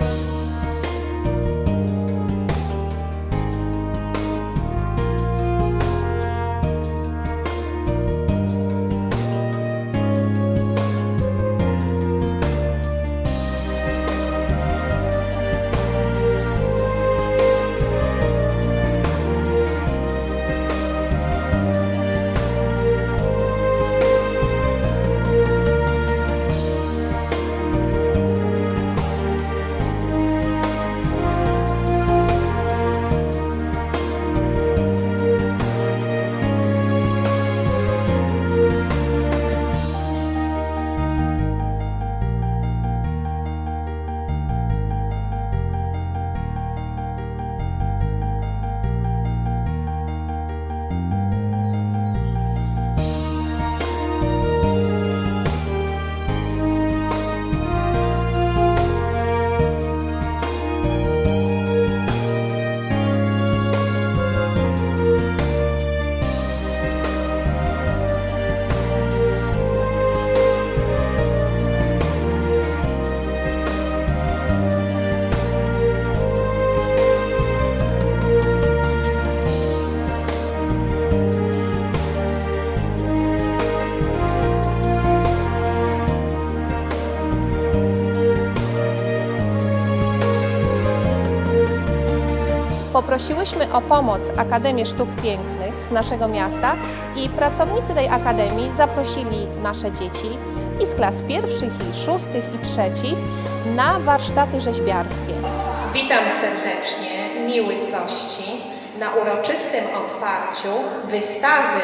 Bye. Poprosiłyśmy o pomoc Akademię Sztuk Pięknych z naszego miasta i pracownicy tej akademii zaprosili nasze dzieci i z klas pierwszych i szóstych i trzecich na warsztaty rzeźbiarskie. Witam serdecznie miłych gości na uroczystym otwarciu wystawy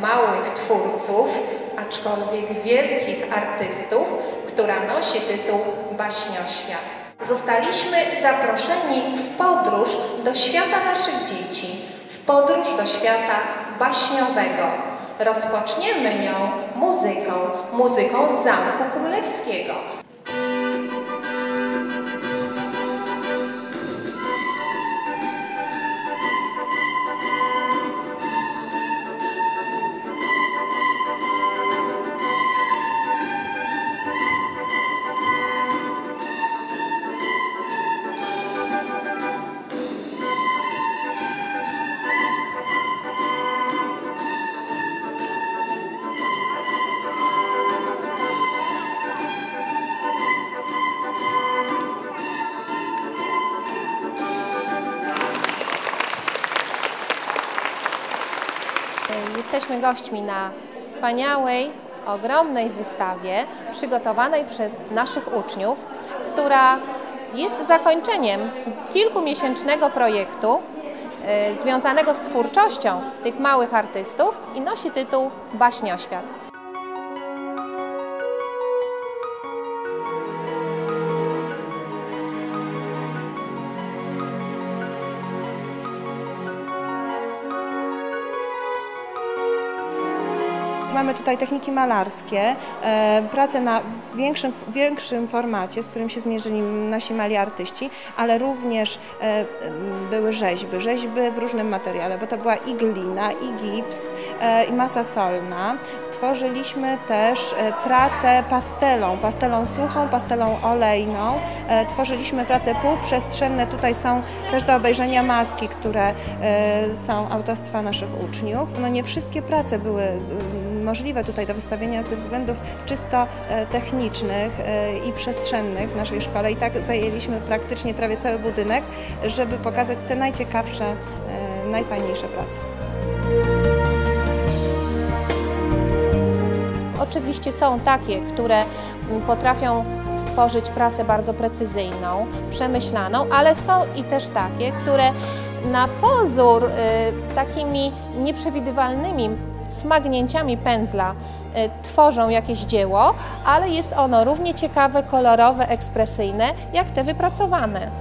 małych twórców, aczkolwiek wielkich artystów, która nosi tytuł Baśnioświat. Zostaliśmy zaproszeni w podróż do świata naszych dzieci, w podróż do świata baśniowego. Rozpoczniemy ją muzyką, muzyką z Zamku Królewskiego. Jesteśmy gośćmi na wspaniałej, ogromnej wystawie przygotowanej przez naszych uczniów, która jest zakończeniem kilkumiesięcznego projektu y, związanego z twórczością tych małych artystów i nosi tytuł Baśnioświat. Mamy tutaj techniki malarskie, e, pracę na większym, większym formacie, z którym się zmierzyli nasi mali artyści, ale również e, były rzeźby, rzeźby w różnym materiale, bo to była i glina, i gips, e, i masa solna. Tworzyliśmy też pracę pastelą, pastelą suchą, pastelą olejną. Tworzyliśmy prace półprzestrzenne, tutaj są też do obejrzenia maski, które są autorstwa naszych uczniów. No nie wszystkie prace były możliwe tutaj do wystawienia ze względów czysto e, technicznych e, i przestrzennych w naszej szkole i tak zajęliśmy praktycznie prawie cały budynek, żeby pokazać te najciekawsze, e, najfajniejsze prace. Oczywiście są takie, które mm, potrafią stworzyć pracę bardzo precyzyjną, przemyślaną, ale są i też takie, które na pozór y, takimi nieprzewidywalnymi smagnięciami pędzla y, tworzą jakieś dzieło, ale jest ono równie ciekawe, kolorowe, ekspresyjne jak te wypracowane.